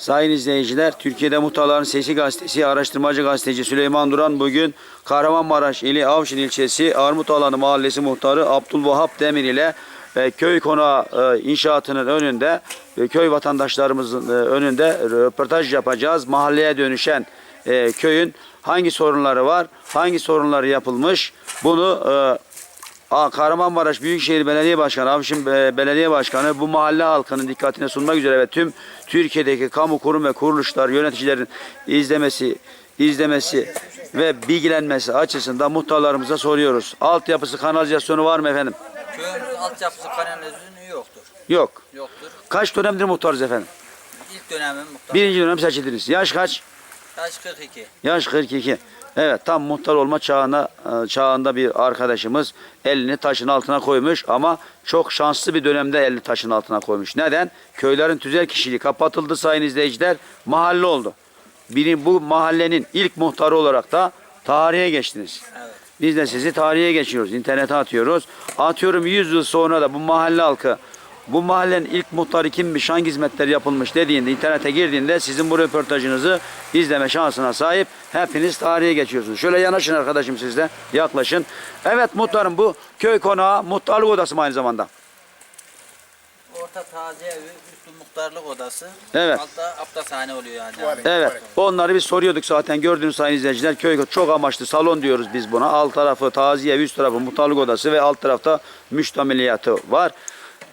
Sayın izleyiciler, Türkiye'de Muhtarların Sesi Gazetesi araştırmacı gazeteci Süleyman Duran bugün Kahramanmaraş ili Avşin ilçesi Armut Alanı Mahallesi Muhtarı Abdülvahap Demir ile e, köy konağı e, inşaatının önünde e, köy vatandaşlarımızın e, önünde röportaj yapacağız. Mahalleye dönüşen e, köyün hangi sorunları var, hangi sorunları yapılmış bunu Aa, Kahramanmaraş Büyükşehir Belediye Başkanı, Avşin e, Belediye Başkanı bu mahalle halkının dikkatine sunmak üzere ve tüm Türkiye'deki kamu kurum ve kuruluşlar yöneticilerin izlemesi, izlemesi ve bilgilenmesi açısından muhtarlarımıza soruyoruz. Altyapısı, kanalizasyonu var mı efendim? Köyümüzün altyapısı kanalizasyonu yoktur. Yok. Yoktur. Kaç dönemdir muhtarız efendim? İlk dönemin muhtar. Birinci dönem seçildiniz. Yaş kaç? Yaş 42. Yaş 42. Evet tam muhtar olma çağına, e, çağında bir arkadaşımız elini taşın altına koymuş ama çok şanslı bir dönemde elini taşın altına koymuş. Neden? Köylerin tüzel kişiliği kapatıldı sayın izleyiciler. Mahalle oldu. Biri, bu mahallenin ilk muhtarı olarak da tarihe geçtiniz. Biz de sizi tarihe geçiyoruz. internete atıyoruz. Atıyorum 100 yıl sonra da bu mahalle halkı bu mahallenin ilk muhtarı kimmiş, hangi hizmetler yapılmış dediğinde, internete girdiğinde sizin bu röportajınızı izleme şansına sahip. Hepiniz tarihe geçiyorsunuz. Şöyle yanaşın arkadaşım siz de. Yaklaşın. Evet muhtarım bu köy konağı muhtarlık odası mı aynı zamanda? Orta taziye evi, üstü muhtarlık odası. Evet. Altta aptashane oluyor yani. Evet. Onları biz soruyorduk zaten gördüğünüz sayın izleyiciler. Köy çok amaçlı salon diyoruz biz buna. Alt tarafı taziye, üst tarafı muhtarlık odası ve alt tarafta müştemiliyatı var.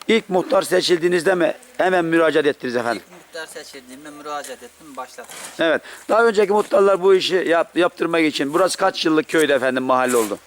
İlk muhtar seçildiğinizde mi hemen müracaat ettiniz efendim? İlk muhtar seçildiğimde müracaat ettim, başlattım. Evet. Daha önceki muhtarlar bu işi yap, yaptırmak için. Burası kaç yıllık köyde efendim mahalle oldu?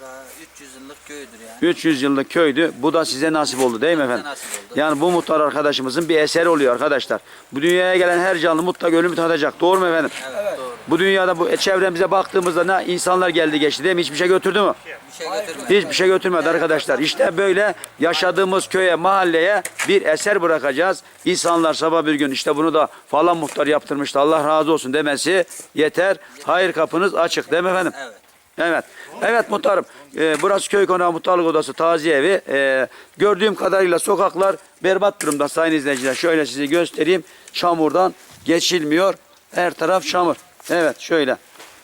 Bura 300 yıllık köydür yani. 300 yıllık köydü. Bu da size nasip oldu değil mi Bize efendim? nasip oldu. Yani bu muhtar arkadaşımızın bir eseri oluyor arkadaşlar. Bu dünyaya gelen her canlı mutlaka ölümü tadacak. Doğru mu efendim? Evet. Bu dünyada bu çevremize baktığımızda ne insanlar geldi geçti değil mi? Hiçbir şey götürdü mü? Bir şey götürmedi. Hiçbir şey götürmedi arkadaşlar. İşte böyle yaşadığımız köye, mahalleye bir eser bırakacağız. İnsanlar sabah bir gün işte bunu da falan muhtar yaptırmıştı. Allah razı olsun demesi yeter. Hayır kapınız açık değil mi efendim? Evet. Evet. Evet muhtarım. Ee, burası köy konağı muhtarlık odası taziye evi. Ee, gördüğüm kadarıyla sokaklar berbat durumda sayın izleyiciler. Şöyle size göstereyim. Çamurdan geçilmiyor. Her taraf çamur. Evet şöyle.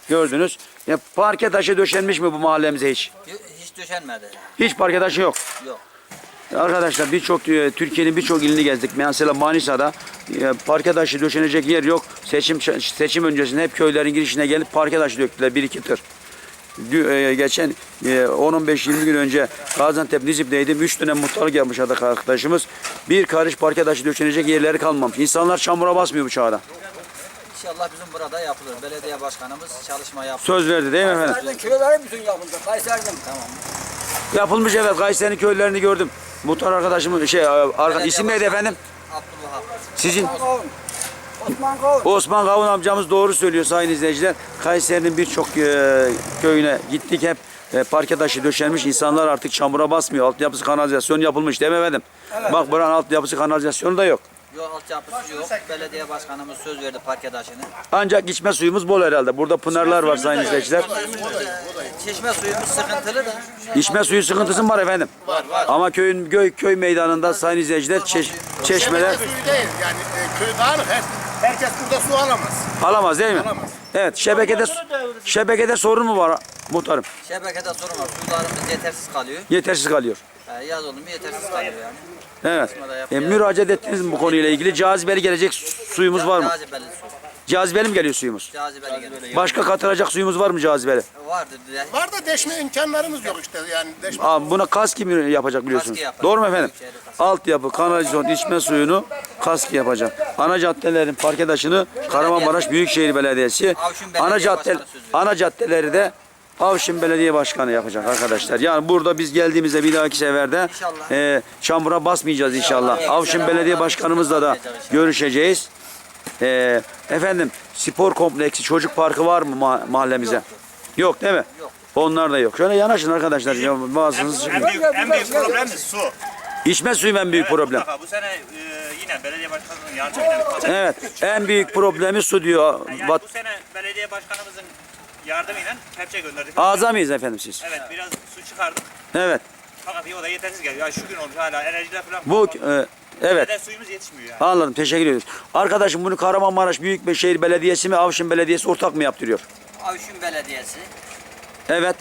Gördünüz. Ya, parke taşı döşenmiş mi bu mahallemize hiç? Hiç döşenmedi. Hiç parke taşı yok. Yok. Arkadaşlar birçok e, Türkiye'nin birçok ilini gezdik. Mesela Manisa'da e, parke taşı döşenecek yer yok. Seçim seçim öncesinde hep köylerin girişine gelip parke taşı döktüler bir iki tır. E, Geçen e, 10-15-20 gün önce Gaziantep Nizip'teydim. 3 dönem muhtarlık yapmış arkadaşımız. Bir karış parke taşı döşenecek yerleri kalmamış. İnsanlar çamura basmıyor bu çağda. İnşallah bizim burada yapılır. Belediye başkanımız çalışma yapıyor. Söz verdi değil mi efendim? Kayseri'nin köyleri bütün yapıldı. Kayseri'nin. Tamam. Yapılmış evet. Kayseri'nin köylerini gördüm. Muhtar arkadaşımın şey arka, Belediye isim neydi başkanı efendim? Abdülvahap. Sizin Kavun. Osman Kavun. Osman Kavun amcamız doğru söylüyor sayın izleyiciler. Kayseri'nin birçok e, köyüne gittik hep e, parke taşı döşenmiş. İnsanlar artık çamura basmıyor. Altyapısı kanalizasyon yapılmış değil mi efendim? Bak buranın altyapısı kanalizasyonu da yok. Yok altyapısı yok. Belediye başkanımız söz verdi parke taşını. Ancak içme suyumuz bol herhalde. Burada pınarlar var sayın izleyiciler. Çeşme suyumuz sıkıntılı da. İçme suyu sıkıntısı mı var efendim? Var var. Ama köyün köy, köy meydanında sayın izleyiciler çeş- çeşmeler Şebeke suyu değil yani e, köy dağınık her, herkes burada su alamaz. alamaz değil mi? Alamaz. Evet şebekede şebekede sorun mu var muhtarım? Şebekede sorun var. Sularımız yetersiz kalıyor. Yetersiz kalıyor. Ee, yaz oldu mu yetersiz kalıyor yani. Evet. E, müracaat ettiniz mi bu konuyla ilgili? Cazibeli gelecek suyumuz var mı? Cazibeli su. Cazibeli mi geliyor suyumuz? Cazibeli geliyor. Başka katılacak suyumuz var mı cazibeli? Vardır diye. Var da deşme imkanlarımız yok işte yani deşme. Aa, buna kaski mi yapacak biliyorsunuz? Kaski yapar. Doğru mu efendim? Altyapı, kanalizasyon, içme suyunu kaski yapacak. Ana caddelerin parke taşını Kahramanmaraş Büyükşehir Belediyesi, Avşin Belediye ana cadde Başkanı ana caddeleri de Avşin Belediye Başkanı yapacak arkadaşlar. Yani burada biz geldiğimizde bir dahaki seferde İnşallah. e, çamura basmayacağız inşallah. Avşin Belediye Başkanımızla da görüşeceğiz. E, efendim spor kompleksi, çocuk parkı var mı ma- mahallemize? Yok değil mi? Yok. Onlar da yok. Şöyle yanaşın arkadaşlar. Ya, bazınız En büyük, en büyük problem su. İçme suyu en büyük problem. Mutlaka bu sene e, yine belediye başkanının yardımıyla. Evet. En büyük problemi su diyor. Yani Vat- bu sene belediye başkanımızın yardımıyla kepçe gönderdik. Ağza mıyız efendim siz? Evet biraz su çıkardık. Evet. Fakat o da yetersiz geliyor. Yani şu gün olmuş hala enerjiler falan. Bu e, Evet. Neden suyumuz yetişmiyor yani. Anladım. Teşekkür ediyoruz. Arkadaşım bunu Kahramanmaraş Büyükşehir Belediyesi mi Avşin Belediyesi ortak mı yaptırıyor? Avşin Belediyesi. Evet.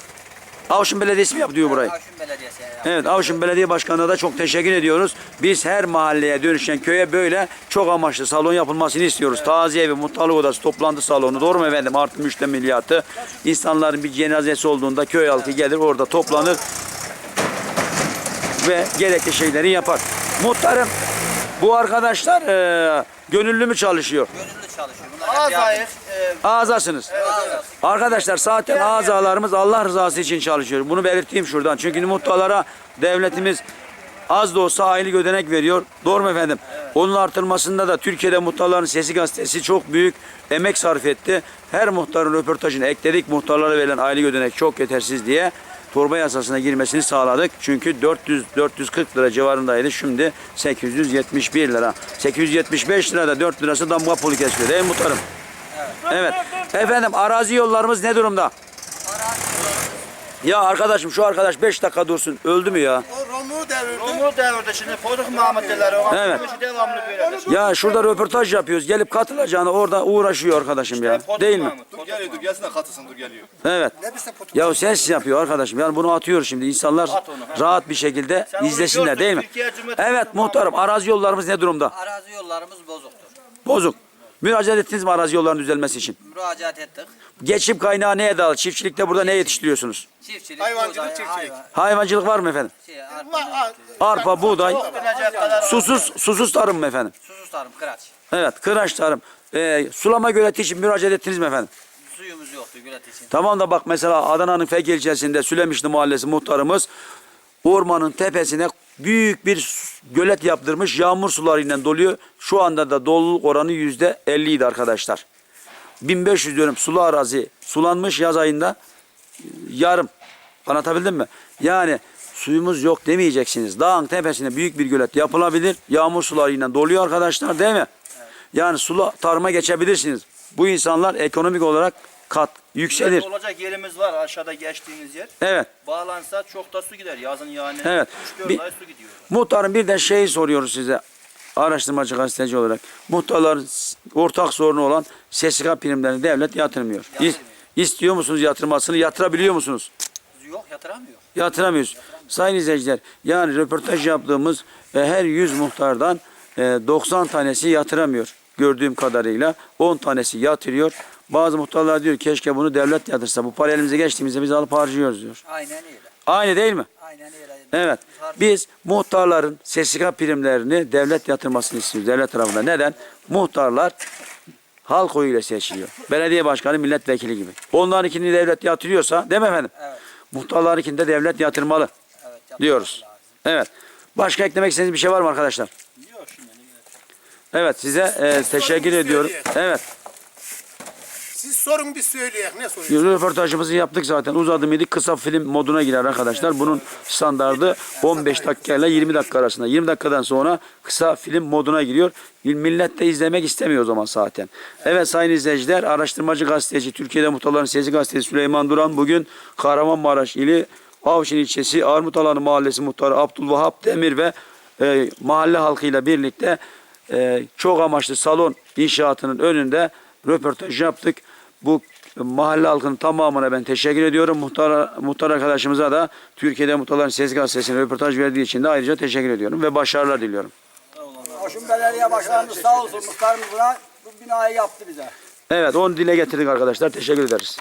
Avşin Belediyesi mi yaptırıyor burayı? Avşin Belediyesi. Evet Avşin Belediye Başkanı'na da çok teşekkür ediyoruz. Biz her mahalleye dönüşen köye böyle çok amaçlı salon yapılmasını istiyoruz. Taziye evi, muhtarlık odası, toplantı salonu. Doğru mu efendim? Artı müştemiliyatı. İnsanların bir cenazesi olduğunda köy halkı gelir orada toplanır ve gerekli şeyleri yapar. Muhtarım bu arkadaşlar eee, gönüllü mü çalışıyor? Gönüllü çalışıyor. Bunlar hep yardım-. E, Ağzasınız. Ağzası. Arkadaşlar zaten azalarımız Allah rızası için çalışıyor. Bunu belirteyim şuradan. Çünkü muhtarlara devletimiz az da olsa aylık ödenek veriyor. Doğru mu efendim? Onun artırılmasında da Türkiye'de Muhtarların Sesi gazetesi çok büyük emek sarf etti. Her muhtarın röportajını ekledik. Muhtarlara verilen aylık ödenek çok yetersiz diye torba yasasına girmesini sağladık. Çünkü 400 440 lira civarındaydı. Şimdi 871 lira. 875 lira da 4 lirası damga pulu kesiyor. Değil mi muhtarım? Evet. Efendim arazi yollarımız ne durumda? Ya arkadaşım şu arkadaş 5 dakika dursun. Öldü mü ya? Romu devirdi. Romu devirde şimdi Foduk Mahmutluları Evet. devamlı böyledir. Ya şurada röportaj yapıyoruz. Gelip katılacağına orada uğraşıyor arkadaşım ya. Foduk Değil mi? Mahmut, Dur geliyor dur gelsin de katılsın dur geliyor. Evet. Ya sensiz yapıyor arkadaşım. Yani bunu atıyor şimdi. İnsanlar At onu, ha. rahat bir şekilde Sen onu izlesinler gördün, değil mi? Türkiye Cumhuriyeti Evet muhtarım arazi yollarımız ne durumda? Arazi yollarımız bozuktur. Bozuk. Müracaat ettiniz mi arazi yollarının düzelmesi için? Müracaat ettik. Geçim kaynağı neye dayalı? Çiftçilikte burada ne yetiştiriyorsunuz? Çiftçilik, Hayvancılık, buğday, çiftçilik. hayvan- Hayvancılık var mı efendim? şey, arpa, Arpa, buğday, susuz, susuz tarım mı efendim? susuz tarım, kıraç. Evet, kıraç tarım. Ee, sulama göleti için müracaat ettiniz mi efendim? Suyumuz yoktu gölet için. Tamam da bak mesela Adana'nın Feke ilçesinde Sülemişli Mahallesi muhtarımız ormanın tepesine büyük bir gölet yaptırmış. Yağmur sularıyla doluyor. Şu anda da doluluk oranı yüzde 50 idi arkadaşlar. 1500 dönüm sulu arazi sulanmış yaz ayında yarım. Anlatabildim mi? Yani suyumuz yok demeyeceksiniz. Dağın tepesine büyük bir gölet yapılabilir. Yağmur sularıyla doluyor arkadaşlar değil mi? Yani sulu tarıma geçebilirsiniz. Bu insanlar ekonomik olarak kat yükselir. olacak yerimiz var aşağıda geçtiğimiz yer. Evet. Bağlansa çok da su gider yazın yani. Evet. 3-4 Bir- ay su gidiyor. Muhtarım bir de şeyi soruyoruz size. Araştırmacı gazeteci olarak. Muhtarların ortak sorunu olan SSK primlerini devlet yatırmıyor. İs- İstiyor musunuz yatırmasını? Yatırabiliyor musunuz? Yok yatıramıyor. Yatıramıyoruz. Sayın izleyiciler yani röportaj yaptığımız e, her 100 muhtardan e, 90 tanesi yatıramıyor. Gördüğüm kadarıyla 10 tanesi yatırıyor. Bazı muhtarlar diyor keşke bunu devlet yatırsa. Bu para elimize geçtiğimizde biz alıp harcıyoruz diyor. Aynen öyle. Aynı değil mi? Aynen öyle. Evet. Biz muhtarların SSK primlerini devlet yatırmasını istiyoruz devlet tarafından. Neden? Muhtarlar halk oyuyla seçiliyor. Belediye başkanı, milletvekili gibi. Onlarınkini devlet yatırıyorsa, değil mi efendim? Evet. Muhtarlarınkini de devlet yatırmalı Evet. diyoruz. lazım. Evet. Başka eklemek istediğiniz bir şey var mı arkadaşlar? Evet size e, teşekkür ediyorum. Evet. Siz sorun bir söyleyek ne soruyorsunuz? Röportajımızı yaptık zaten. Uzadı mıydı kısa film moduna girer arkadaşlar. Bunun standardı 15 dakika ile 20 dakika arasında. 20 dakikadan sonra kısa film moduna giriyor. Millet de izlemek istemiyor o zaman zaten. Evet sayın izleyiciler, araştırmacı gazeteci, Türkiye'de Muhtarların Sesi gazetesi Süleyman Duran bugün Kahramanmaraş ili Avşin ilçesi Armut Alanı Mahallesi muhtarı Abdülvahap Demir ve e, mahalle halkıyla birlikte e, çok amaçlı salon inşaatının önünde röportaj yaptık. Bu mahalle halkının tamamına ben teşekkür ediyorum. Muhtar, muhtar arkadaşımıza da Türkiye'de Muhtarların Sesi Gazetesi'ne röportaj verdiği için de ayrıca teşekkür ediyorum ve başarılar diliyorum. Avşin Belediye Başkanımız sağ olsun muhtarımız buna bu binayı yaptı bize. Evet onu dile getirdik arkadaşlar. Teşekkür ederiz.